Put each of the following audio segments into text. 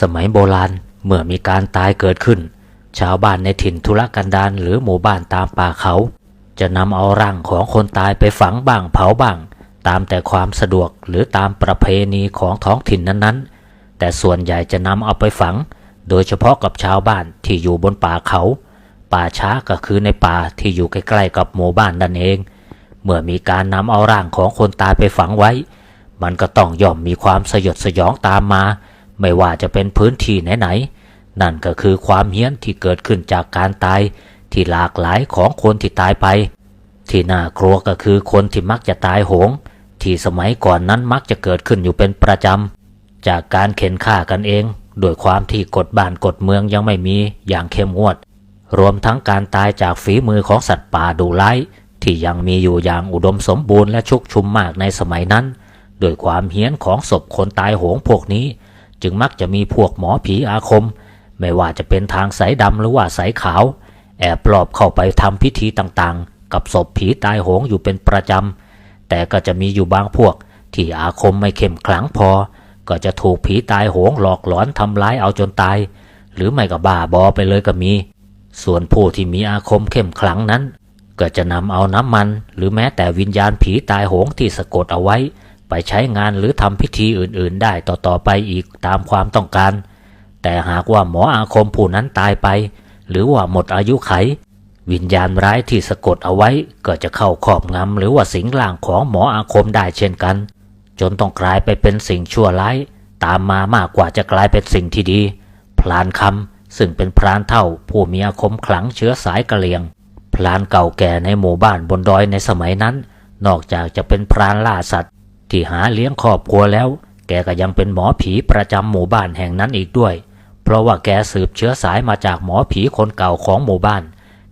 สมัยโบราณเมื่อมีการตายเกิดขึ้น ชาวบ้านในถิ่นทุรกันดารหรือหมู่บ้านตามป่าเขา จะนำเอาร่างของคนตายไปฝังบ้างเผาบ้าง ตามแต่ความสะดวกหรือตามประเพณีของท้องถิ่นนั้นๆ แต่ส่วนใหญ่จะนำเอาไปฝัง โดยเฉพาะกับชาวบ้านที่อยู่บนป่าเขา ป่าช้าก็คือในป่าที่อยู่ใกล้ๆกับหมู่บ้านนั่นเอง เมื่อมีการนำเอาร่างของคนตายไปฝังไว้ มันก็ต้องย่อมมีความสยดสยองตามมา ไม่ว่าจะเป็นพื้นที่ไหนๆนั่นก็คือความเฮี้ยนที่เกิดขึ้นจากการตายที่หลากหลายของคนที่ตายไป ที่น่ากลัวก็คือคนที่มักจะตายโหง ที่สมัยก่อนนั้นมักจะเกิดขึ้นอยู่เป็นประจำ จากการเข็นฆ่ากันเอง โดยความที่กฎบ้านกฎเมืองยังไม่มีอย่างเข้มงวด รวมทั้งการตายจากฝีมือของสัตว์ป่าดุร้ายที่ยังมีอยู่อย่างอุดมสมบูรณ์และชุกชุมมากในสมัยนั้น โดยความเฮี้ยนของศพคนตายโหงพวกนี้ จึงมักจะมีพวกหมอผีอาคม ไม่ว่าจะเป็นทางสายดำหรือว่าสายขาว แอบปลอบเข้าไปทำพิธีต่างๆ กับศพผีตายโหงอยู่เป็นประจำ แต่ก็จะมีอยู่บางพวก ที่อาคมไม่เข้มขลังพอ ก็จะถูกผีตายโหงหลอกหลอนทำร้ายเอาจนตาย หรือไม่ก็บ้าบอไปเลยก็มี ส่วนผู้ที่มีอาคมเข้มขลังนั้น ก็จะนำเอาน้ำมัน หรือแม้แต่วิญญาณผีตายโหงที่สะกดเอาไว้ ไปใช้งานหรือทำพิธีอื่นๆ ได้ต่อๆไปอีกตามความต้องการ แต่หากว่าหมออาคมผู้นั้นตายไป หรือว่าหมดอายุไข วิญญาณร้ายที่สะกดเอาไว้ก็จะเข้าครอบงำหรือว่าสิงร่างของหมออาคมได้เช่นกัน จนต้องกลายไปเป็นสิ่งชั่วร้าย ตามมามากกว่าจะกลายเป็นสิ่งที่ดี พลานคำซึ่งเป็นพรานเท่าผู้มีอาคมขลังเชื้อสายกะเหลียง พลานเก่าแก่ในหมู่บ้านบนดอยในสมัยนั้นนอกจากจะเป็นพรานล่าสัตว์ ที่หาเลี้ยงครอบครัวแล้ว แกก็ยังเป็นหมอผีประจำหมู่บ้านแห่งนั้นอีกด้วย เพราะว่าแกสืบเชื้อสายมาจากหมอผีคนเก่าของหมู่บ้าน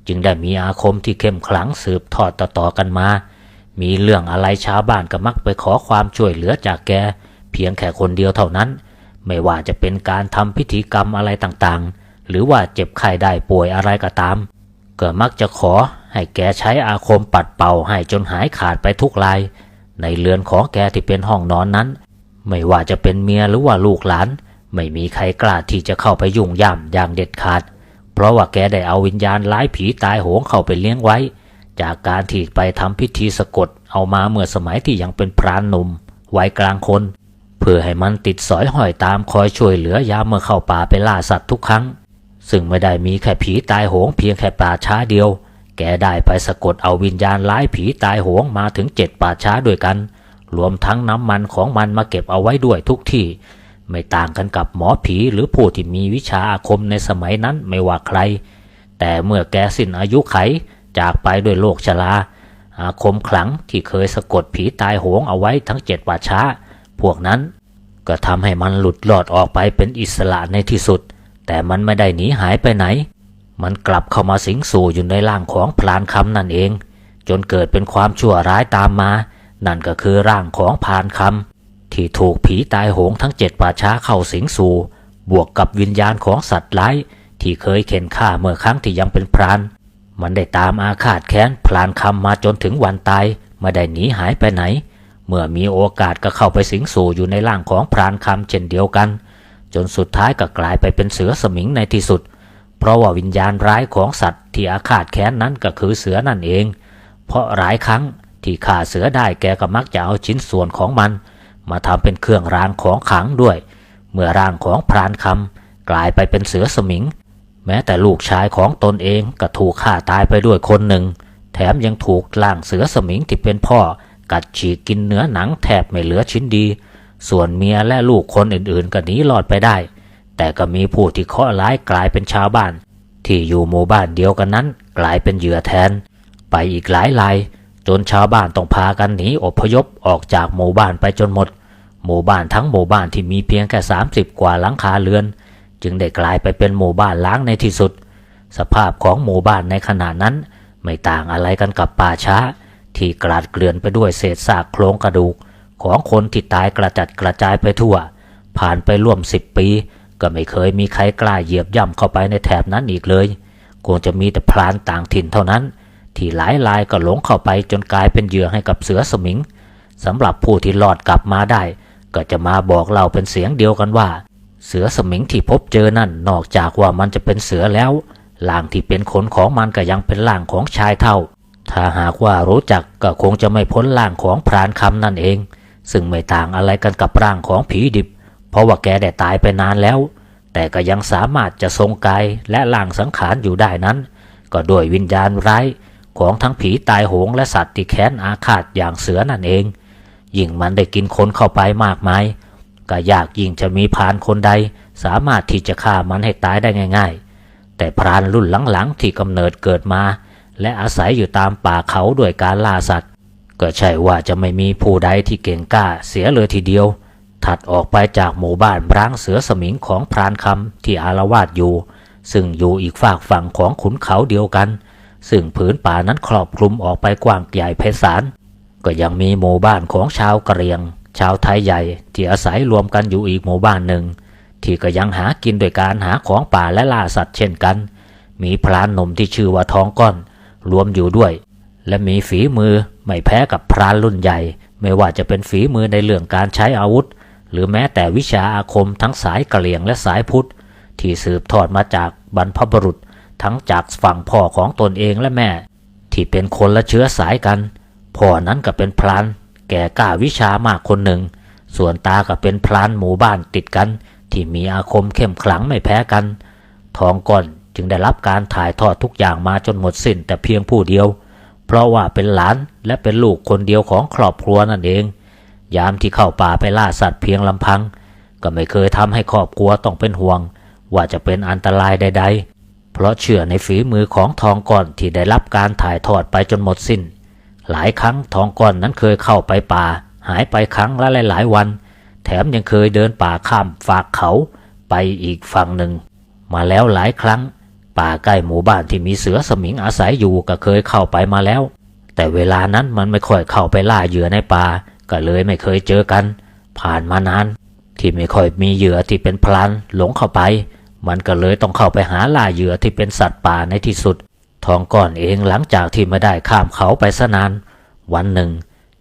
จึงได้มีอาคมที่เข้มขลังสืบทอดต่อๆกันมา มีเรื่องอะไรชาวบ้านก็มักไปขอความช่วยเหลือจากแก เพียงแค่คนเดียวเท่านั้น ไม่ว่าจะเป็นการทำพิธีกรรมอะไรต่างๆ หรือว่าเจ็บไข้ได้ป่วยอะไรก็ตาม ก็มักจะขอให้แกใช้อาคมปัดเป่าให้จนหายขาดไปทุกราย ในเรือนของแกที่เป็นห้องนอนนั้น ไม่ว่าจะเป็นเมียหรือว่าลูกหลาน ไม่มีใครกล้าที่จะเข้าไปยุ่งย่ำอย่างเด็ดขาด เพราะว่าแกได้เอาวิญญาณร้ายผีตายโหงเข้าไปเลี้ยงไว้ จากการที่ไปทำพิธีสะกดเอามาเมื่อสมัยที่ยังเป็นพรานหนุ่มวัยกลางคนเพื่อให้มันติดสอยห้อยตามคอยช่วยเหลือยามเมื่อเข้าป่าไปล่าสัตว์ทุกครั้ง ซึ่งไม่ได้มีแค่ผีตายโหงเพียงแค่ป่าช้าเดียว กได้ไปสะกดเอาวิญญาณร้ายผีตายโหงมาถึงเจ็ดป่าช้าด้วยกัน รวมทั้งน้ำมันของมันมาเก็บเอาไว้ด้วยทุกที่ ไม่ต่างกันกับหมอผีหรือผู้ที่มีวิชาอาคมในสมัยนั้นไม่ว่าใคร แต่เมื่อแกสิ้นอายุไข จากไปด้วยโรคชราอาคมขลังที่เคยสะกดผีตายโหงเอาไว้ทั้งเจ็ดป่าช้า พวกนั้นก็ทำให้มันหลุดหลอดออกไปเป็นอิสระในที่สุด แต่มันไม่ได้หนีหายไปไหน มันกลับเข้ามาสิงสู่อยู่ในร่างของพลานคำนั่นเอง จนเกิดเป็นความชั่วร้ายตามมา นั่นก็คือร่างของพลานคำที่ถูกผีตายโหงทั้งเจ็ดป่าช้าเข้าสิงสู่ บวกกับวิญญาณของสัตว์ร้าย ที่เคยเข็นฆ่าเมื่อครั้งที่ยังเป็นพราน มันได้ตามอาฆาตแค้นพลานคำมาจนถึงวันตายไม่ได้หนีหายไปไหน เมื่อมีโอกาสก็เข้าไปสิงสู่อยู่ในร่างของพรานคำเช่นเดียวกัน จนสุดท้ายก็กลายไปเป็นเสือสมิงในที่สุด เพราะว่าวิญญาณร้ายของสัตว์ที่อาฆาตแค้นนั้นก็คือเสือนั่นเอง เพราะหลายครั้งที่ฆ่าเสือได้แกก็มักจะเอาชิ้นส่วนของมัน มาทำเป็นเครื่องรางของขลังด้วย เมื่อร่างของพรานคำกลายไปเป็นเสือสมิง แม้แต่ลูกชายของตนเองก็ถูกฆ่าตายไปด้วยคนหนึ่ง แถมยังถูกล่างเสือสมิงที่เป็นพ่อ กัดฉีกกินเนื้อหนังแทบไม่เหลือชิ้นดี ส่วนเมียและลูกคนอื่นๆก็หนีรอดไปได้ แต่ก็มีผู้ที่เคราะห์ร้ายกลายเป็นชาวบ้าน ที่อยู่หมู่บ้านเดียวกันนั้น กลายเป็นเหยื่อแทน ไปอีกหลายรายจนชาวบ้านต้องพากันหนีอพยพออกจากหมู่บ้านไปจนหมด หมู่บ้านทั้งหมู่บ้านที่มีเพียงแค่ 30 กว่าหลังคาเรือน จึงได้กลายไปเป็นหมู่บ้านล้างในที่สุด สภาพของหมู่บ้านในขณะนั้น ไม่ต่างอะไรกันกับป่าช้า ที่กลาดเกลื่อนไปด้วยเศษซากโครงกระดูก ของคนที่ตายกระจัดกระจายไปทั่ว ผ่านไปร่วมสิบปี ก็ไม่เคยมีใครกล้าเหยียบย่ำเข้าไปในแถบนั้นอีกเลย คงจะมีแต่พรานต่างถิ่นเท่านั้น ที่หลายรายก็หลงเข้าไปจนกลายเป็นเหยื่อให้กับเสือสมิงสำหรับผู้ที่รอดกลับมาได้ ก็จะมาบอกเราเป็นเสียงเดียวกันว่า เสือสมิงที่พบเจอนั่นนอกจากว่ามันจะเป็นเสือแล้วล่างที่เป็นขนของมันก็ยังเป็นล่างของชายเท่า ถ้าหากว่ารู้จักก็คงจะไม่พ้นล่างของพรานคำนั่นเอง ซึ่งไม่ต่างอะไรกันกับร่างของผีดิบ เพราะว่าแกได้ตายไปนานแล้ว แต่ก็ยังสามารถจะทรงกายและล่างสังขารอยู่ได้นั้น ก็ด้วยวิญญาณร้ายของทั้งผีตายโหงและสัตว์ที่แค้นอาฆาตอย่างเสือนั่นเอง ยิ่งมันได้กินคนเข้าไปมากมาย ก็ยากยิ่งจะมีพรานคนใด สามารถที่จะฆ่ามันให้ตายได้ง่าย ๆ แต่พรานรุ่นหลังๆที่กำเนิดเกิดมา และอาศัยอยู่ตามป่าเขาด้วยการล่าสัตว์ ก็ใช่ว่าจะไม่มีผู้ใดที่เก่งกล้าเสียเลยทีเดียว ถัดออกไปจากหมู่บ้านร้างเสือสมิงของพรานคำที่อารวาสอยู่ ซึ่งอยู่อีกฝากฝั่งของขุนเขาเดียวกัน ซึ่งผืนป่านั้นครอบคลุมออกไปกว้างใหญ่ไพศาลก็ยังมีหมู่บ้านของชาวกะเหรียง ชาวไทยใหญ่ที่อาศัยรวมกันอยู่อีกหมู่บ้านหนึ่ง ที่ก็ยังหากินโดยการหาของป่าและล่าสัตว์เช่นกัน มีพรานหนุ่มที่ชื่อว่าทองก้อน รวมอยู่ด้วย และมีฝีมือไม่แพ้กับพรานรุ่นใหญ่ ไม่ว่าจะเป็นฝีมือในเรื่องการใช้อาวุธ หรือแม้แต่วิชาอาคมทั้งสายกะเหรี่ยงและสายพุทธ ที่สืบทอดมาจากบรรพบุรุษทั้งจากฝั่งพ่อของตนเองและแม่ ที่เป็นคนละเชื้อสายกัน พ่อนั้นก็เป็นพรานแก่กล้าวิชามากคนหนึ่ง ส่วนตาก็เป็นพรานหมู่บ้านติดกัน ที่มีอาคมเข้มขลังไม่แพ้กัน ทองก่อนจึงได้รับการถ่ายทอดทุกอย่างมาจนหมดสิ้นแต่เพียงผู้เดียว เพราะว่าเป็นหลานและเป็นลูกคนเดียวของครอบครัวนั่นเอง ยามที่เข้าป่าไปล่าสัตว์เพียงลำพัง ก็ไม่เคยทำให้ครอบครัวต้องเป็นห่วง ว่าจะเป็นอันตรายใด ๆ เพราะเชื่อในฝีมือของทองก่อนที่ได้รับการถ่ายทอดไปจนหมดสิ้น หลายครั้งทองก่อนนั้นเคยเข้าไปป่า หายไปครั้งละหลายๆวัน แถมยังเคยเดินป่าข้ามฝากเขาไปอีกฝั่งหนึ่ง มาแล้วหลายครั้ง ป่าใกล้หมู่บ้านที่มีเสือสมิงอาศัยอยู่ก็เคยเข้าไปมาแล้ว แต่เวลานั้นมันไม่ค่อยเข้าไปล่าเหยื่อในป่า ก็เลยไม่เคยเจอกัน ผ่านมานาน ที่ไม่ค่อยมีเหยื่อที่เป็นพลันหลงเข้าไป มันก็เลยต้องเข้าไปหาล่าเหยื่อที่เป็นสัตว์ป่าในที่สุด ทองก้อนเองหลังจากที่ไม่ได้ข้ามเขาไปสนาน วันหนึ่ง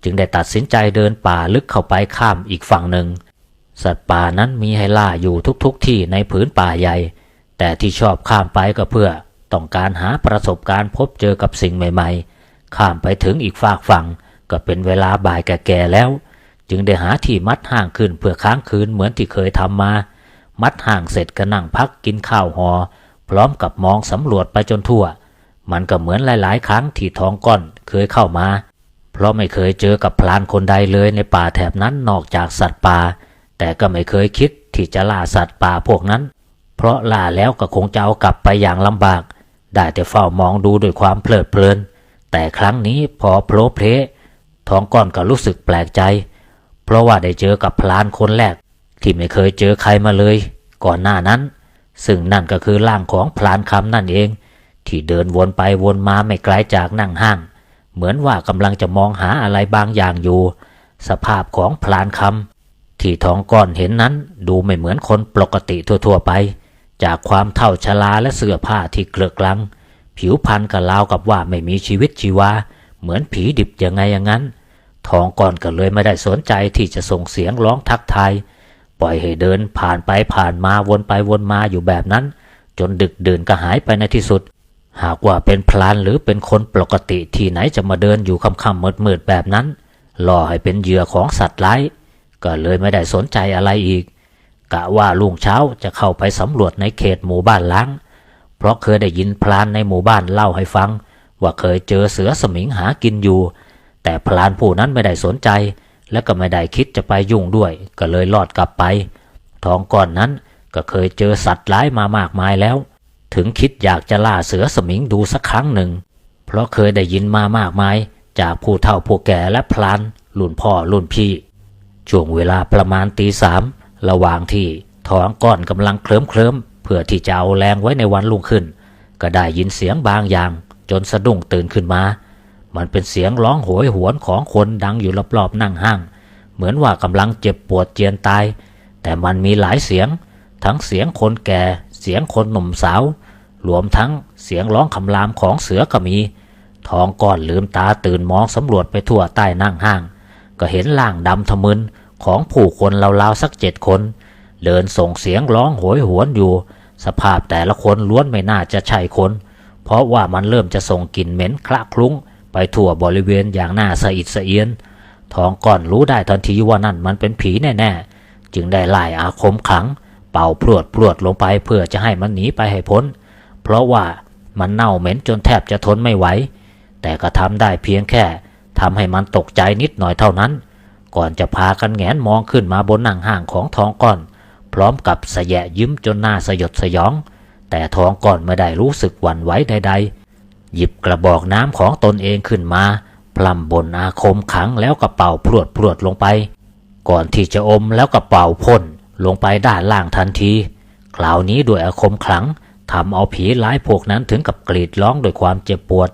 จึงได้ตัดสินใจเดินป่าลึกเข้าไปข้ามอีกฝั่งหนึ่ง สัตว์ป่านั้นมีให้ล่าอยู่ทุกๆทที่ในผืนป่าใหญ่ แต่ที่ชอบข้ามไปก็เพื่อต้องการหาประสบการณ์พบเจอกับสิ่งใหม่ ๆ ข้ามไปถึงอีกฝากฝั่ง ก็เป็นเวลาบ่ายแก่ๆแล้ว จึงได้หาที่มัดห่างขึ้นเพื่อค้างคืนเหมือนที่เคยทำมา มัดห่างเสร็จก็นั่งพักกินข้าวหอ พร้อมกับมองสำรวจไปจนทั่ว มันก็เหมือนหลายๆ ครั้งที่ท้องก้อนเคยเข้ามา เพราะไม่เคยเจอกับพลานคนใดเลยในป่าแถบนั้นนอกจากสัตว์ป่า แต่ก็ไม่เคยคิดที่จะล่าสัตว์ป่าพวกนั้น เพราะล่าแล้วก็คงจะเอากลับไปอย่างลำบาก ได้แต่เฝ้ามองดูด้วยความเพลิดเพลิน แต่ครั้งนี้พอโผล่เพล ท้องก้อนก็รู้สึกแปลกใจ เพราะว่าได้เจอกับพลานคนแรก ที่ไม่เคยเจอใครมาเลย ก่อนหน้านั้น ซึ่งนั่นก็คือร่างของพลานคำนั่นเอง ที่เดินวนไปวนมาไม่ไกลจากนั่งห้าง เหมือนว่ากำลังจะมองหาอะไรบางอย่างอยู่ สภาพของพลานคำที่ท้องก้อนเห็นนั้นดูไม่เหมือนคนปกติทั่วๆไป จากความเท่าชราและเสื้อผ้าที่เกลือกลัง ผิวพรรณก็ราวกับว่าไม่มีชีวิตชีวา เหมือนผีดิบยังไงอย่างนั้น ทองก่อนก็เลยไม่ได้สนใจที่จะส่งเสียงร้องทักทายปล่อยให้เดินผ่านไปผ่านมาวนไปวนมาอยู่แบบนั้น จนดึกดื่นก็หายไปในที่สุด หากว่าเป็นพลานหรือเป็นคนปกติที่ไหนจะมาเดินอยู่ค่ำๆมืดๆแบบนั้นล่อให้เป็นเหยื่อของสัตว์ร้ายก็เลยไม่ได้สนใจอะไรอีก กะว่าลุงเช้าจะเข้าไปสำรวจในเขตหมู่บ้านล้าง เพราะเคยได้ยินพลานในหมู่บ้านเล่าให้ฟัง ว่าเคยเจอเสือสมิงหากินอยู่ แต่พลานผู้นั้นไม่ได้สนใจ และก็ไม่ได้คิดจะไปยุ่งด้วย ก็เลยลอดกลับไป ทองก่อนนั้นก็เคยเจอสัตว์ร้ายมามากมายแล้ว ถึงคิดอยากจะล่าเสือสมิงดูสักครั้งหนึ่ง เพราะเคยได้ยินมามากมาย จากผู้เฒ่าผู้แก่และพลานรุ่นพ่อรุ่นพี่ช่วงเวลาประมาณตีสามระหว่างที่ท้องก้อนกำลังเคลิ้มเคลิ้มเพื่อที่จะเอาแรงไว้ในวันรุ่งขึ้น ก็ได้ยินเสียงบางอย่าง จนสะดุ้งตื่นขึ้นมา มันเป็นเสียงร้องโหยหวนของคนดังอยู่รอบๆนั่งห้าง เหมือนว่ากำลังเจ็บปวดเจียนตาย แต่มันมีหลายเสียง ทั้งเสียงคนแก่ เสียงคนหนุ่มสาว รวมทั้งเสียงร้องคำรามของเสือก็มี ทองก้อนลืมตาตื่นมองสำรวจไปทั่วใต้นั่งห้าง ก็เห็นล่างดำทะมึนของผู้คนราวๆสักเจ็ดคน เดินส่งเสียงร้องโหยหวนอยู่ สภาพแต่ละคนล้วนไม่น่าจะใช่คน เพราะว่ามันเริ่มจะส่งกลิ่นเหม็นคละคลุ้ง ไปทั่วบริเวณอย่างน่าสะอิดสะเอียน ทองก่อนรู้ได้ทันทีว่านั่นมันเป็นผีแน่ๆ จึงได้ไล่อาคมขัง เป่าพรวดพรวดลงไปเพื่อจะให้มันหนีไปให้พ้น เพราะว่ามันเน่าเหม็นจนแทบจะทนไม่ไหว แต่ก็ทำได้เพียงแค่ทำให้มันตกใจนิดหน่อยเท่านั้น ก่อนจะพากันแงนมองขึ้นมาบนหนังห่างของทองก้อน พร้อมกับสะแยะยิ้มจนหน้าสยดสยอง แต่ทองก้อนไม่ได้รู้สึกหวั่นไหวใด ๆ หยิบกระบอกน้ำของตนเองขึ้นมา พลำบนอาคมขังแล้วก็เป่าพรวดพรวดลงไป ก่อนที่จะอมแล้วก็เป่าพ่นลงไปด้านล่างทันที คราวนี้ด้วยอาคมขลังทำเอาผีร้ายพวกนั้นถึงกับกรีดร้องด้วยความเจ็บปวด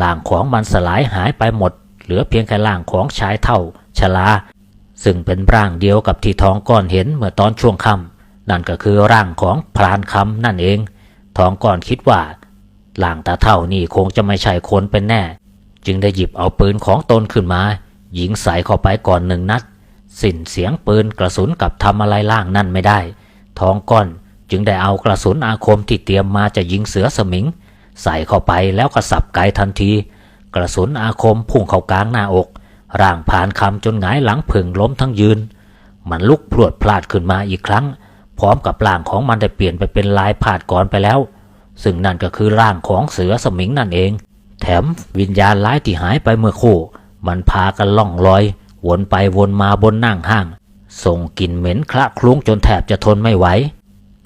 ร่างของมันสลายหายไปหมด เหลือเพียงแค่ร่างของชายเท่าชลา ซึ่งเป็นร่างเดียวกับที่ทองก้อนเห็นเมื่อตอนช่วงค่ำ นั่นก็คือร่างของพรานคำนั่นเอง ทองก้อนคิดว่าร่างตาเท่านี่คงจะไม่ใช่คนเป็นแน่ จึงได้หยิบเอาปืนของตนขึ้นมา ยิงใส่เข้าไปก่อนหนึ่งนัด สิ้นเสียงปืนกระสุนกับทำอะไรล่างนั่นไม่ได้ ทองก้อนจึงได้เอากระสุนอาคมที่เตรียมมาจะยิงเสือสมิง ใส่เข้าไปแล้วก็สับไกทันที กระสุนอาคมพุ่งเข้ากลางหน้าอก ร่างผ่านคำจนหงายหลังผึ่งล้มทั้งยืน มันลุกพรวดพลาดขึ้นมาอีกครั้ง พร้อมกับร่างของมันได้เปลี่ยนไปเป็นลายผาดก่อนไปแล้ว ซึ่งนั่นก็คือร่างของเสือสมิงนั่นเอง แถมวิญญาณร้ายที่หายไปเมื่อคู่ มันพากันล่องลอย วนไปวนมาบนนั่งห้าง ส่งกลิ่นเหม็นคละคลุ้งจนแทบจะทนไม่ไหว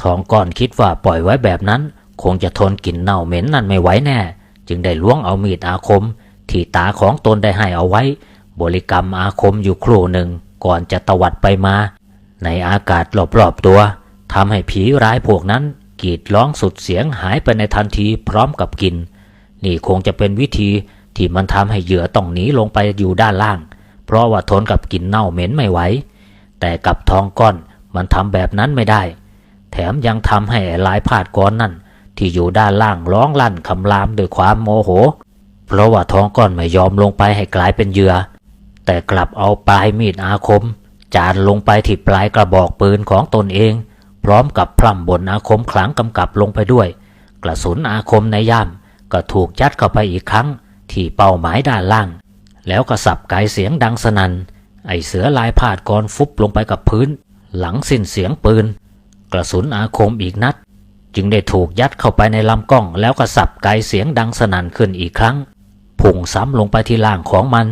ทองก้อนคิดว่าปล่อยไว้แบบนั้น คงจะทนกลิ่นเน่าเหม็นนั่นไม่ไหวแน่ จึงได้ล้วงเอามีดอาคม ที่ตาของตนได้ให้เอาไว้ บริกรรมอาคมอยู่ครู่หนึ่งก่อนจะตวัดไปมา ในอากาศรอบๆตัว ทำให้ผีร้ายพวกนั้นกรีดร้องสุดเสียงหายไปในทันทีพร้อมกับกิน นี่คงจะเป็นวิธีที่มันทำให้เหยื่อต้องหนีลงไปอยู่ด้านล่าง เพราะว่าทนกับกลิ่นเน่าเหม็นไม่ไหวแต่กับทองก้อนมันทำแบบนั้นไม่ได้ แถมยังทำให้อ้ลายพาดก้อนนั่น ที่อยู่ด้านล่างร้องลั่นคำรามด้วยความโมโห เพราะว่าทองก้อนไม่ยอมลงไปให้กลายเป็นเหยื่อแต่กลับเอาปลายมีดอาคม จานลงไปที่ปลายกระบอกปืนของตนเอง พร้อมกับพร่ำบนอาคมขลังกำกับลงไปด้วย กระสุนอาคมในย่ามก็ถูกยัดเข้าไปอีกครั้ง ที่เป้าหมายด้านล่าง แล้วก็สับไกเสียงดังสนัน่นไอเสือลายพาดกรฟุบลงไปกับพื้น หลังสิ้นเสียงปืน กระสุนอาคมอีกนัด จึงได้ถูกยัดเข้าไปในลำกล้องแล้วก็สับไกเสียงดังสนั่นขึ้นอีกครั้งพุ่งซ้ำลงไปที่ล่างของมัน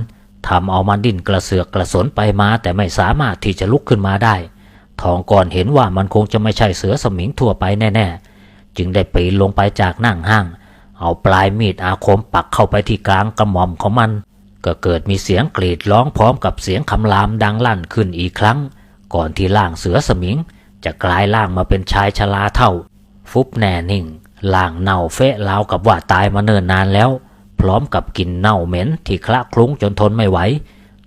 ทำเอามันดิ้นกระเสือกกระสนไปมาแต่ไม่สามารถที่จะลุกขึ้นมาได้ ทองก่อนเห็นว่ามันคงจะไม่ใช่เสือสมิงทั่วไปแน่ๆ จึงได้ปีนลงไปจากนั่งห้าง เอาปลายมีดอาคมปักเข้าไปที่กลางกระหม่อมของมัน ก็เกิดมีเสียงกรีดร้องพร้อมกับเสียงคำรามดังลั่นขึ้นอีกครั้ง ก่อนที่ล่างเสือสมิง จะกลายล่างมาเป็นชายชราเท่า ฟุบแน่นิ่งล่างเน่าเฟะราวกับว่าตายมาเนิ่นนานแล้ว พร้อมกับกลิ่นเน่าเหม็นที่คละคลุ้งจนทนไม่ไหว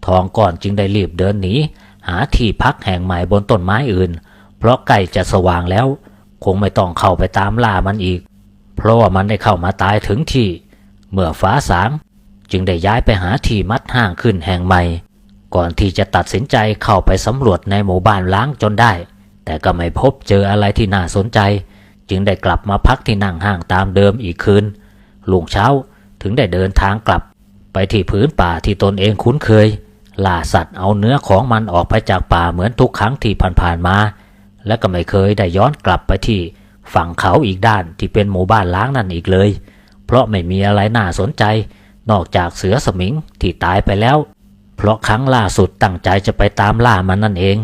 ทองก่อนจึงได้รีบเดินหนี หาที่พักแห่งใหม่บนต้นไม้อื่น เพราะใกล้จะสว่างแล้ว คงไม่ต้องเข้าไปตามล่ามันอีก เพราะว่ามันได้เข้ามาตายถึงที่ เมื่อฟ้าสาง จึงได้ย้ายไปหาที่มัดห้างขึ้นแห่งใหม่ ก่อนที่จะตัดสินใจเข้าไปสำรวจในหมู่บ้านล้างจนได้ แต่ก็ไม่พบเจออะไรที่น่าสนใจ จึงได้กลับมาพักที่นั่งห้างตามเดิมอีกคืนลุงเช้าถึงได้เดินทางกลับไปที่พื้นป่าที่ตนเองคุ้นเคย ล่าสัตว์เอาเนื้อของมันออกไปจากป่าเหมือนทุกครั้งที่ผ่านๆมา และก็ไม่เคยได้ย้อนกลับไปที่ฝั่งเขาอีกด้านที่เป็นหมู่บ้านล้างนั่นอีกเลย เพราะไม่มีอะไรน่าสนใจ นอกจากเสือสมิงที่ตายไปแล้ว เพราะครั้งล่าสุดตั้งใจจะไปตามล่ามันนั่นเอง